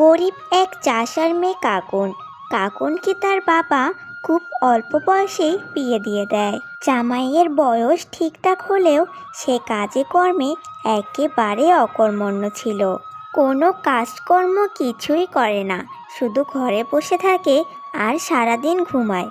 গরিব এক চাষার মেয়ে কাকন। কাকনকে তার বাবা খুব অল্প বয়সেই বিয়ে দিয়ে দেয়। জামাইয়ের বয়স ঠিকঠাক হলেও সে কাজে কর্মে একেবারে অকর্মণ্য ছিল। কোনো কাজকর্ম কিছুই করে না, শুধু ঘরে বসে থাকে আর সারাদিন ঘুমায়।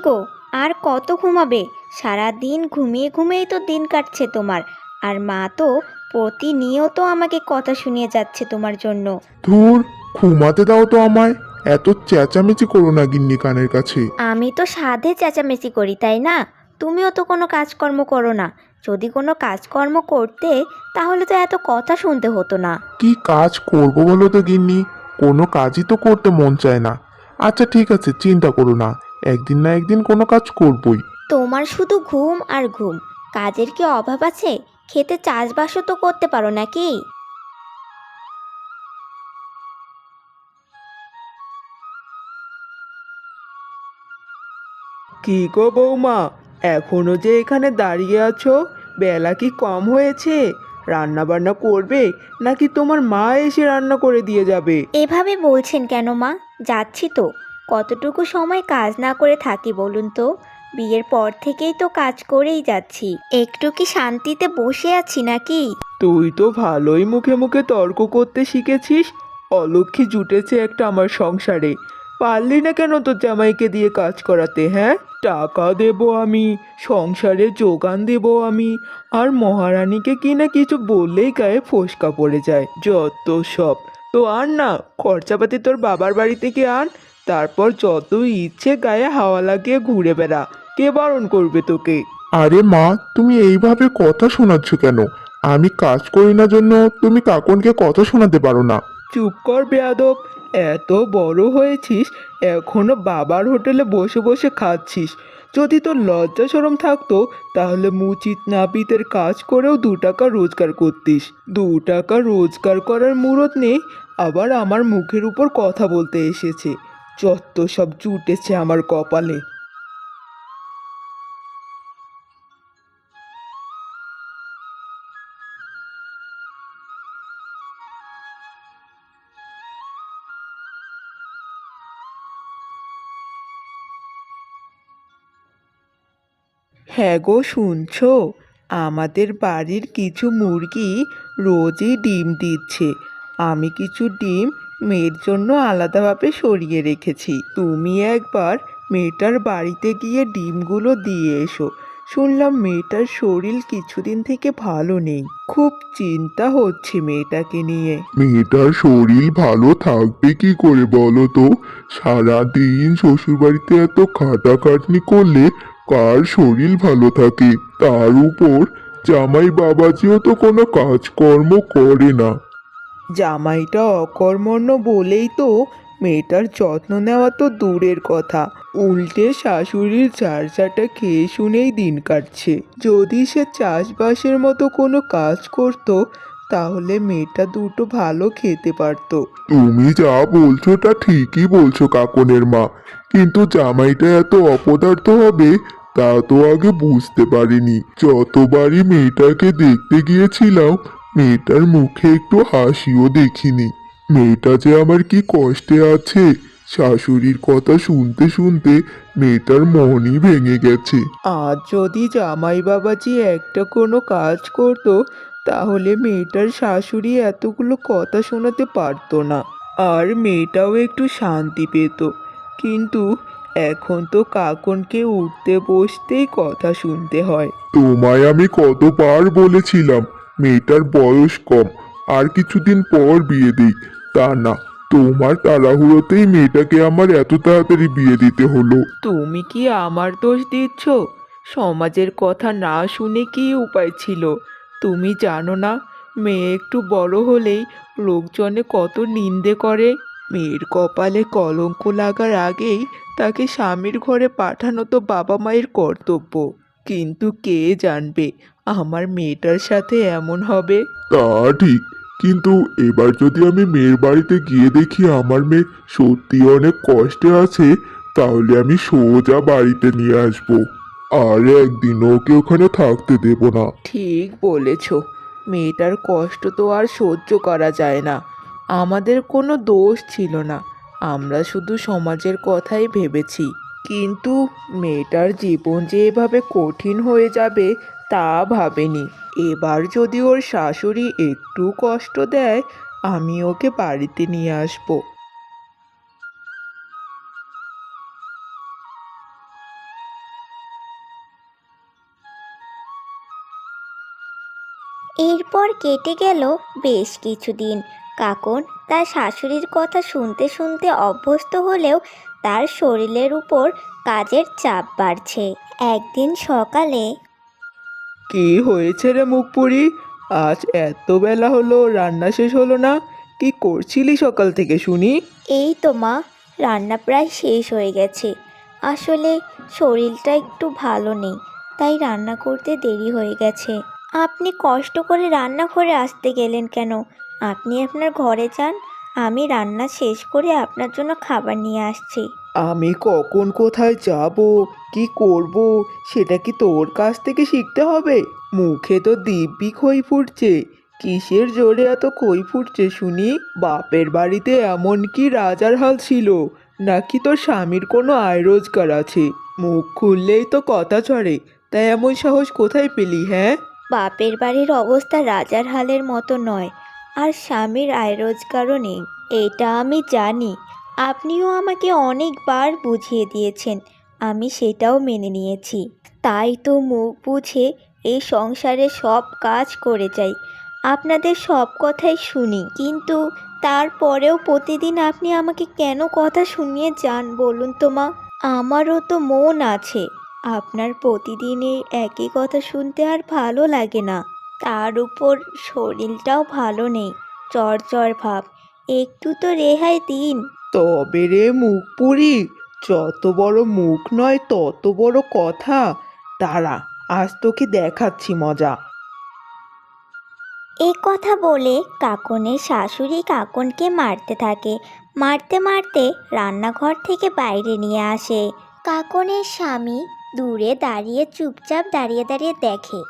গো আর কত ঘুমাবে? সারা দিন ঘুমিয়ে ঘুমিয়েই তো দিন কাটছে তোমার। আর মা তো প্রতিনিয়ত আমাকে কথা শুনিয়ে যাচ্ছে তোমার জন্য। ধুর ঘুমাতে দাও তো আমায়। এত চেঁচামেচি করো না গিন্নি কানের কাছে। আমি তো সাধে চেঁচামেচি করি তাই না? তুমিও তো কোনো কাজকর্ম করো না। যদি কোনো কাজকর্ম করতে তাহলে তো এত কথা শুনতে হতো না। কি কাজ করব বলো তো গিন্নি? কোনো কাজই তো করতে মন চায় না। আচ্ছা ঠিক আছে চিন্তা করো না। একদিন না একদিন কোনো কাজ করবই। তোমার শুধু ঘুম আর ঘুম। কাজের কি অভাব আছে? খেতে চাষবাসও তো করতে পারো নাকি? কি গো বৌমা এখনও যে এখানে দাঁড়িয়ে আছো? বেলা কি কম হয়েছে? রান্না বান্না করবে নাকি তোমার মা এসে রান্না করে দিয়ে যাবে? এভাবে বলছেন কেন মা? যাচ্ছি তো। কতটুকু সময় কাজ না করে থাকি বলুন তো? বিয়ের পর থেকেই তো কাজ করেই যাচ্ছি। একটু কি শান্তিতে বসে আছি নাকি? তুই তো ভালোই মুখে মুখে তর্ক করতে শিখেছিস। অলক্ষী জুটেছে একটা আমার সংসারে। পারলি না কেন তোর জামাইকে দিয়ে কাজ করাতে হ্যাঁ? টাকা দেবো আমি, সংসারে যোগান দেবো আমি, আর মহারানীকে কি না কিছু বললেই গায়ে ফোসকা পড়ে যায়। যত সব। তো আন না, খরচাপাতি তোর বাবার বাড়ি থেকে আন। তারপর যত ইচ্ছে গায়ে হাওয়া লাগিয়ে ঘুরে বেড়া। কে বারণ করবে তোকে? আরে মা তুমি এইভাবে কথা শোনাচ্ছ কেন? আমি কাজ করি না জন্য তুমি কাকনকে কথা শোনাতে পারো না। চুপ কর বেয়াদব এত বড় হয়েছিস এখনও বাবার হোটেলে বসে বসে খাচ্ছিস। যদি তোর লজ্জা সরম থাকতো তাহলে মুচিত নাপিতের কাজ করেও দু টাকা রোজগার করতিস। দু টাকা রোজগার করার মুরত নেই আবার আমার মুখের উপর কথা বলতে এসেছে। যত সব জুটেছে আমার কপালে। হ্যাঁ গো, শুনছো? আমাদের বাড়ির কিছু মুরগি রোজই ডিম দিচ্ছে। আমি কিছু ডিম মেয়ের জন্য আলাদাভাবে সরিয়ে রেখেছি। তুমি একবার মেয়েটার বাড়িতে গিয়ে ডিমগুলো দিয়ে এসো। শুনলাম মেয়েটার শরীর কিছুদিন থেকে ভালো নেই। খুব চিন্তা হচ্ছে মেয়েটাকে নিয়ে। মেয়েটার শরীর ভালো থাকবে কি করে বলো তো? সারাদিন শ্বশুরবাড়িতে এত খাটাখাটনি করলে কার শরীর ভালো থাকে? তার উপর জামাই বাবাজিও তো কোনো কাজকর্ম করে না। জামাইটা অকর্মণ্য বলেই তো মেয়েটার যত্ন নেওয়া তো দূরের কথা। উল্টে শাশুড়ির চারচাটা খেয়ে শুনেই দিন কাটছে। যদি সে চাষবাসের মতো কোনো কাজ করতো, তাহলে মেয়েটা দুটো ভালো খেতে পারতো। তুমি যা বলছো তা ঠিকই বলছো কাকনের মা, কিন্তু জামাইটা এত অপদার্থ হবে, তা তো আগে বুঝতে পারিনি। যতবারই মেয়েটাকে দেখতে গিয়েছিলাম মেয়েটার মুখে একটু হাসিও দেখিনি। মেয়েটা যে আমার কি কষ্টে আছে? শাশুড়ির কথা শুনতে শুনতে মেয়েটার মনই ভেঙে গেছে। আজ যদি জামাই বাবাজি একটা কোনো কাজ করতো তাহলে মেয়েটার শাশুড়ি এতগুলো কথা শোনাতে পারতো না। আর মেয়েটাও একটু শান্তি পেত। কিন্তু এখন তো কাকনকে উঠতে বসতেই কথা শুনতে হয়। তোমায় আমি কতবার বলেছিলাম মেয়েটার বয়স কম, আর কিছুদিন পর বিয়ে দিই। তা না, তোমার তাড়াহুড়োতেই মেয়েটাকে আমার এত তাড়াতাড়ি বিয়ে দিতে হলো। তুমি কি আমার দোষ দিচ্ছ? সমাজের কথা না শুনে কি উপায় ছিল? তুমি জানো না, মেয়ে একটু বড় হলেই লোকজনে কত নিন্দে করে। মেয়ের কপালে কলঙ্ক লাগার আগেই তাকে স্বামীর ঘরে পাঠানো তো বাবা মায়ের কর্তব্য। কিন্তু কে জানবে? আমার মেয়েটার সাথে এমন হবে? তা ঠিক কিন্তু এবার যদি আমি মেয়ের বাড়িতে গিয়ে দেখি আমার মেয়ে সত্যি অনেক কষ্টে আছে তাহলে আমি সোজা বাড়িতে নিয়ে আসব। আর একদিন ওকে ওখানে থাকতে দেব না। ঠিক বলেছ। মেয়েটার কষ্ট তো আর সহ্য করা যায় না। আমাদের কোনো দোষ ছিল না। আমরা শুধু সমাজের কথাই ভেবেছি। কিন্তু মেয়েটার জীবন যে এভাবে কঠিন হয়ে যাবে তা ভাবেনি। এবার যদি ওর শাশুড়ি একটু কষ্ট দেয়, আমি ওকে বাড়িতে নিয়ে আসব। এরপর কেটে গেল বেশ কিছুদিন। কাকন তার শাশুড়ির কথা শুনতে শুনতে অভ্যস্ত হলেও তার শরীরের উপর কাজের চাপ বাড়ছে। একদিন সকালে কি হয়েছে রে মুখপুরি? আজ এত বেলা হলো, রান্না শেষ হলো না। কি করছিলি সকাল থেকে শুনি? এই তো মা, রান্না প্রায় শেষ হয়ে গেছে। আসলে শরীরটা একটু ভালো নেই, তাই রান্না করতে দেরি হয়ে গেছে। আপনি কষ্ট করে রান্নাঘরে আসতে গেলেন কেন? আপনি আপনার ঘরে যান, আমি রান্না শেষ করে আপনার জন্য খাবার নিয়ে আসছি। আমি কখন কোথায় যাব? কি করব? সেটা কি তোর কাছ থেকে শিখতে হবে? মুখে তো দিব্যি খই ফুটছে। কিসের জোরে এত খই ফুটছে শুনি? বাপের বাড়িতে এমন কি রাজার হাল ছিল? নাকি তোর স্বামীর কোনো আয় রোজগার আছে? মুখ খুললেই তো কথা ছড়ে তাই এমন সাহস কোথায় পেলি হ্যাঁ? বাপের বাড়ির অবস্থা রাজার হালের মতো নয়। আর স্বামীর আয় রোজগারও নেই। এটা আমি জানি। আপনিও আমাকে অনেকবার বুঝিয়ে দিয়েছেন, আমি সেটাও মেনে নিয়েছি। তাই তো মুখ বুঝে এই সংসারে সব কাজ করে যাই। আপনাদের সব কথাই শুনি, কিন্তু তারপরেও প্রতিদিন আপনি আমাকে কেন কথা শুনিয়ে যান বলুন তো মা? আমারও তো মন আছে, আপনার প্রতিদিনের একই কথা শুনতে আর ভালো লাগে না। তার উপর শরীরটাও ভালো নেই চরচর ভাব, একটু তো রেহাই দিন। তবে রে মুখ পুরি, যত বড় মুখ নয় তত বড় কথা। তারা আজ তোকে দেখাচ্ছি মজা। এই কথা বলে কাকনের শাশুড়ি কাকনকে মারতে থাকে। মারতে মারতে রান্নাঘর থেকে বাইরে নিয়ে আসে। কাকনের স্বামী দূরে দাঁড়িয়ে চুপচাপ দাঁড়িয়ে দাঁড়িয়ে দেখে,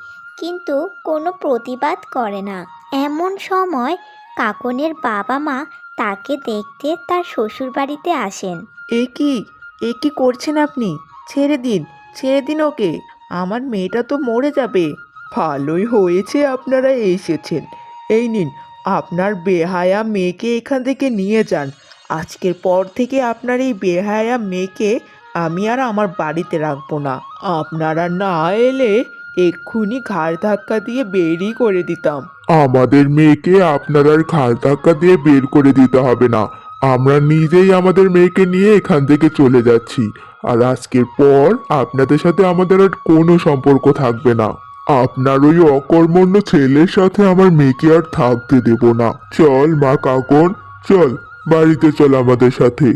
কিন্তু কোনো প্রতিবাদ করে না। এমন সময় কাকনের বাবা মা তাকে দেখতে তার শ্বশুর বাড়িতে আসেন। এ কি? এ কি করছেন আপনি? ছেড়ে দিন ছেড়ে দিন ওকে। আমার মেয়েটা তো মরে যাবে। ভালোই হয়েছে আপনারা এসেছেন। এই নিন, আপনার বেহায়া মেয়েকে এখান থেকে নিয়ে যান। আজকের পর থেকে আপনার এই বেহায়া মেয়েকে আমি আর আমার বাড়িতে রাখব না। আপনারা না এলে এক্ষুনি ঘাড় ধাক্কা দিয়ে বেরই করে দিতাম। আমাদের মেয়েকে আপনার আর ঘাড় ধাক্কা দিয়ে বের করে দিতে হবে না। আমরা নিজেই আমাদের মেয়েকে নিয়ে এখান থেকে চলে যাচ্ছি। আর আজকের পর আপনাদের সাথে আমাদের আর কোনো সম্পর্ক থাকবে না। আপনার ওই অকর্মণ্য ছেলের সাথে আমার মেয়েকে আর থাকতে দেব না। চল, মা কাকন, চল, বাড়িতে চল আমাদের সাথে।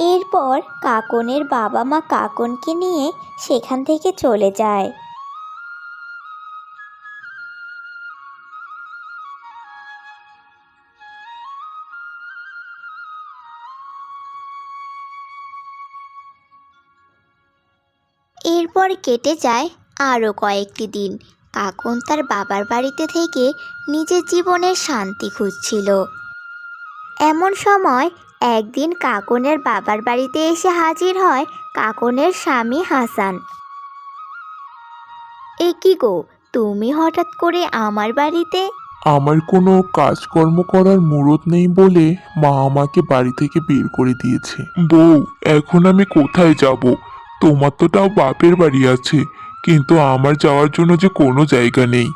এরপর কাকনের বাবা মা কাকনকে নিয়ে সেখান থেকে চলে যায়। এরপর কেটে যায় আরও কয়েকটি দিন। কাকন তার বাবার বাড়িতে থেকে নিজের জীবনের শান্তি খুঁজছিল। এমন সময় একদিন কাকনের বাবার বাড়িতে এসে হাজির হয় কাকনের স্বামী হাসান। এ কি গো, তুমি হঠাৎ করে আমার বাড়িতে? আমার কোনো কাজকর্ম করার মুরত নেই বলে মা আমাকে বাড়ি থেকে বের করে দিয়েছে। বউ, এখন আমি কোথায় যাব? তোমার তো তাও বাপের বাড়ি আছে কিন্তু আমার যাওয়ার জন্য যে কোনো জায়গা নেই।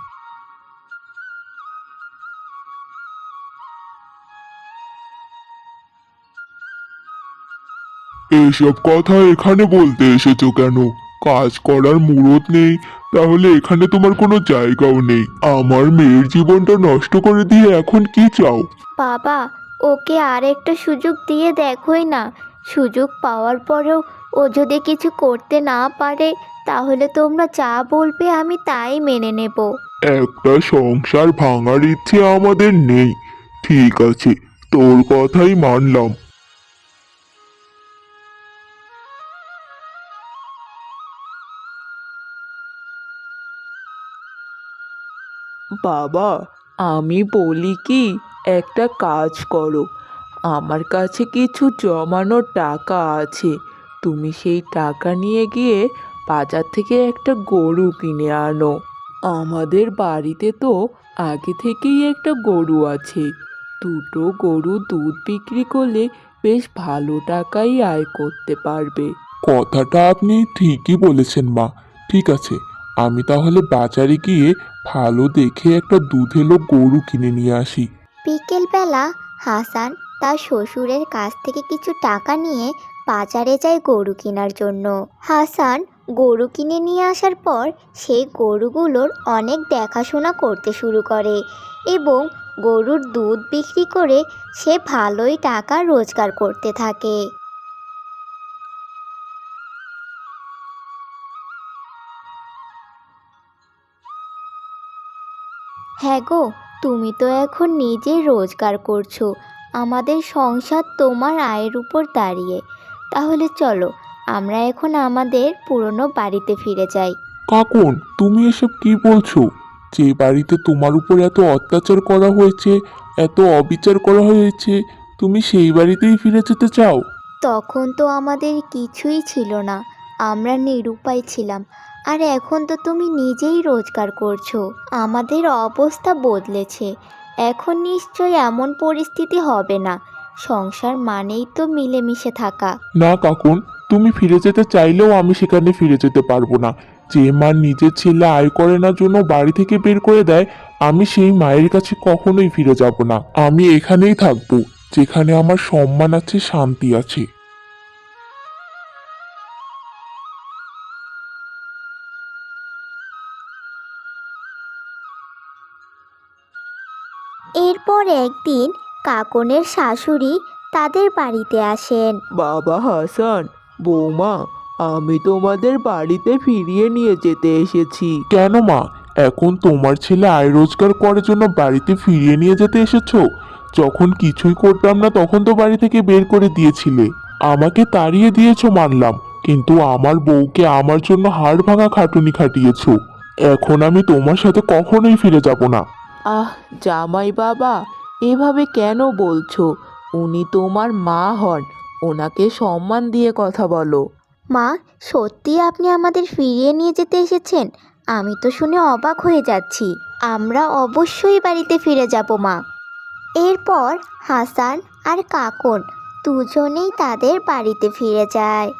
এসব কথা এখানে বলতে এসেছ কেন? কাজ করার মুরত নেই তাহলে এখানে তোমার কোনো জায়গাও নেই। আমার মেয়ের জীবনটা নষ্ট করে দিয়ে এখন কি চাও? বাবা ওকে আর একটা সুযোগ দিয়ে দেখোই না। সুযোগ পাওয়ার পরেও ও যদি কিছু করতে না পারে তাহলে তোমরা যা বলবে আমি তাই মেনে নেব। একটা সংসার ভাঙার ইচ্ছে আমাদের নেই। ঠিক আছে তোর কথাই মানলাম। বাবা আমি বলি কি একটা কাজ করো। আমার কাছে কিছু জমানোর টাকা আছে। তুমি সেই টাকা নিয়ে গিয়ে বাজার থেকে একটা গরু কিনে আনো। আমাদের বাড়িতে তো আগে থেকেই একটা গরু আছে। দুটো গরু দুধ বিক্রি করলে বেশ ভালো টাকাই আয় করতে পারবে। কথাটা আপনি ঠিকই বলেছেন মা। ঠিক আছে আমি তাহলে বাজারে গিয়ে ভালো দেখে একটা দুধেলো গরু কিনে নিয়ে আসি। বিকেলবেলা হাসান তার শ্বশুরের কাছ থেকে কিছু টাকা নিয়ে বাজারে যায় গরু কেনার জন্য। হাসান গরু কিনে নিয়ে আসার পর সেই গরুগুলোর অনেক দেখাশোনা করতে শুরু করে এবং গরুর দুধ বিক্রি করে সে ভালোই টাকা রোজগার করতে থাকে। হ্যাঁ গো, তুমি তো এখন নিজে রোজগার করছ। আমাদের সংসার তোমার আয়ের উপর দাঁড়িয়ে। তাহলে চলো আমরা এখন আমাদের পুরনো বাড়িতে ফিরে যাই। কাকুন তুমি এসব কি বলছো? যে বাড়িতে তোমার উপর এত অত্যাচার করা হয়েছে এত অবিচার করা হয়েছে তুমি সেই বাড়িতেই ফিরে যেতে চাও? তখন তো আমাদের কিছুই ছিল না আমরা নিরুপায় ছিলাম আর এখন তো তুমি নিজেই রোজগার করছ আমাদের অবস্থা বদলেছে এখন নিশ্চয় এমন পরিস্থিতি হবে না সংসার মানেই তো মিলেমিশে থাকা। না কাকুন তুমি ফিরে যেতে চাইলেও আমি সেখানে ফিরে যেতে পারব না। যে মা নিজের ছেলে আয় করে না জন্য বাড়ি থেকে বের করে দেয় আমি সেই মায়ের কাছে কখনোই ফিরে যাব না। আমি এখানেই থাকব যেখানে আমার সম্মান আছে শান্তি আছে। এরপর একদিন কাকনের শাশুড়ি তাদের বাড়িতে আসেন। বাবা হাসান বৌমা আমি তোমাদের বাড়িতে ফিরিয়ে নিয়ে যেতে এসেছি। কেন মা? এখন তোমার ছেলে আয় রোজগার করার জন্য বাড়িতে ফিরিয়ে নিয়ে যেতে এসেছ। যখন কিছুই করতাম না তখন তো বাড়ি থেকে বের করে দিয়েছিলে। আমাকে তাড়িয়ে দিয়েছ মানলাম কিন্তু আমার বউকে আমার জন্য হাড় ভাঙা খাটুনি খাটিয়েছো। এখন আমি তোমার সাথে কখনোই ফিরে যাব না। আহ জামাই বাবা এভাবে কেন বলছো? উনি তোমার মা হন, ওনাকে সম্মান দিয়ে কথা বলো। মা, সত্যি আপনি আমাদের ফিরিয়ে নিয়ে যেতে এসেছেন? আমি তো শুনে অবাক হয়ে যাচ্ছি। আমরা অবশ্যই বাড়িতে ফিরে যাব, মা। এরপর হাসান আর কাকন দুজনেই তাদের বাড়িতে ফিরে যায়।